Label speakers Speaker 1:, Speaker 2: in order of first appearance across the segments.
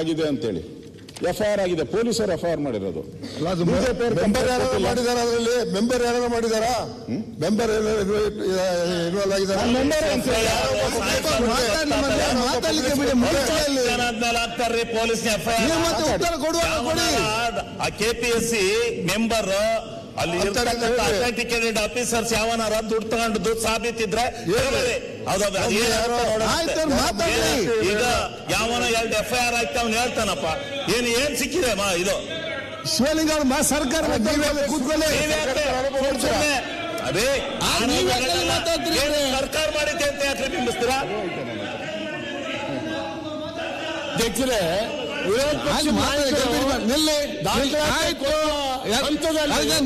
Speaker 1: ಆಗಿದೆ ಅಂತೇಳಿ. F I R ಆಗಿದೆ ಪೊಲೀಸರು ಎಫ್ ಐ ಆರ್ ಮಾಡಿರೋದು
Speaker 2: ಮೆಂಬರ್ ಯಾರು. ಮಾಡಿದಾರ ಅದರಲ್ಲಿ? ಮೆಂಬರ್ ಯಾರು ಮಾಡಿದಾರ? ಮೆಂಬರ್
Speaker 3: ಪೊಲೀಸ್
Speaker 2: ನೀವು ಮತ್ತೆ ಉತ್ತರ ಕೊಡುವಾಗ ಕೊಡಿ.
Speaker 3: ಆ ಕೆಪಿಎಸ್ಸಿ ಮೆಂಬರ್ ಅಲ್ಲಿ ಇರ್ತಕ್ಕಂಥ. ಅಥೆಂಟಿಕೇಟೆಡ್ ಆಫೀಸರ್ಸ್ ಯಾವನಾರ ದುಡ್ಡು ತಗೊಂಡು ದುಡ್ಡು ಸಾಬೀತಿದ್ರೆ. ಈಗ ಯಾವನ ಎರಡು ಎಫ್ ಐ ಆರ್ ಆಯ್ತು ಅವ್ನು ಹೇಳ್ತಾನಪ್ಪ. ಏನ್ ಏನ್ ಸಿಕ್ಕಿದೆ ಮಾ ಇದು?
Speaker 2: ಶಿವಲಿಂಗ ಮಾ ಸರ್ಕಾರ
Speaker 3: ಅದೇ ಸರ್ಕಾರ ಮಾಡಿದ್ದೆ ಅಂತ ಯಾಕೆ ಬಿಂಬಿಸ್ತೀರಾ?
Speaker 4: ಅಧ್ಯಕ್ಷರೇ ವಿರೋಧ ಪಕ್ಷ
Speaker 2: ನಿಲ್ಲಿ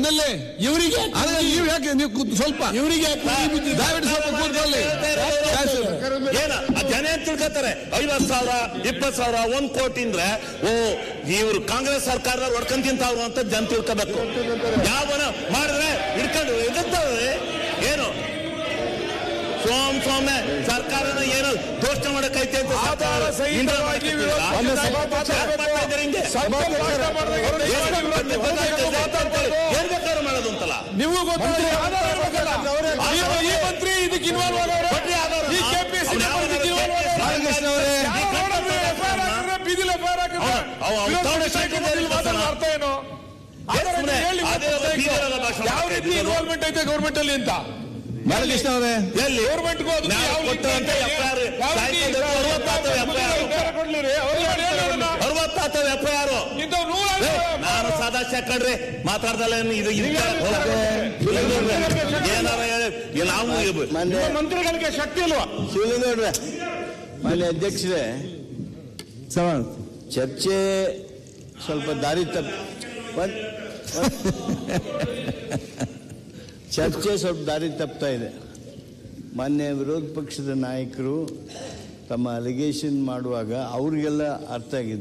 Speaker 2: ನಿಲ್ಲಿ
Speaker 4: ಇವರಿಗೆ
Speaker 2: ನೀವು ಯಾಕೆ ನೀವು ಸ್ವಲ್ಪ
Speaker 4: ಇವರಿಗೆ
Speaker 2: ದಯವಿಟ್ಟು ಸ್ವಲ್ಪ ಕೂತ್ಕೊಳ್ಳಿ
Speaker 3: ಏನ ಜನ ಏನ್ ತಿಳ್ಕೊತಾರೆ ಐವತ್ ಸಾವಿರ ಇಪ್ಪತ್ ಸಾವಿರ ಒಂದ್ ಕೋಟಿ ಅಂದ್ರೆ ಓ ಇವ್ರು ಕಾಂಗ್ರೆಸ್ ಸರ್ಕಾರ ಹೊಡ್ಕೊಂಡ್ ತಿಂತಾವ್ರು ಅಂತ ಜನ ತಿಳ್ಕೋಬೇಕು ಯಾವ ಮಾಡಿದ್ರೆ ಹಿಡ್ಕೊಂಡು ಎದುರ್ತಾವ್ರೆ ಏನು ಸರ್ಕಾರದ ಏನು ಘೋಷಣೆ ಮಾಡಕ್ಕೈತೆ ಅಂತ ಏನ್ ಬೇಕಾದ್ರೂ ಮಾಡೋದು ಅಂತಲ್ಲ.
Speaker 4: ನೀವು ಮಂತ್ರಿ ಇದಕ್ಕೆ ಇನ್ವಾಲ್ವ್
Speaker 3: ಯಾವ
Speaker 4: ರೀತಿ? ಇನ್ವಾಲ್ವ್ಮೆಂಟ್ ಐತೆ ಗೌರ್ಮೆಂಟ್ ಅಲ್ಲಿ ಅಂತ?
Speaker 2: ಬಾಲಕೃಷ್ಣ ಅವರೇ?
Speaker 3: ಎಲ್ಲಿ?
Speaker 4: ಗೌರ್ಮೆಂಟ್
Speaker 3: ಅರವತ್ತಾತವ ಎಫ್ ಐ ಆರ್ ನಾನು ಸದಾ ಕಣ್ರಿ. ಮಾತಾಡ್ದಲ್ಲ ಇದು ಏನಾರ ನಾವು
Speaker 4: ಮಂತ್ರಿಗಳಿಗೆ ಶಕ್ತಿ ಇಲ್ವಾ?
Speaker 5: ಶಿವಲಿಂಗೌಡ್ರೆ ಮನೆ ಅಧ್ಯಕ್ಷರೇ ಚರ್ಚೆ ಸ್ವಲ್ಪ ದಾರಿ ತಪ್ಪ ಚರ್ಚೆ ಸ್ವಲ್ಪ ದಾರಿ ತಪ್ತಾ ಇದೆ. ಮಾನ್ಯ ವಿರೋಧ ಪಕ್ಷದ ನಾಯಕರು ತಮ್ಮ ಅಲಿಗೇಷನ್ ಮಾಡುವಾಗ ಅವ್ರಿಗೆಲ್ಲ ಅರ್ಥ ಆಗಿದ್ದು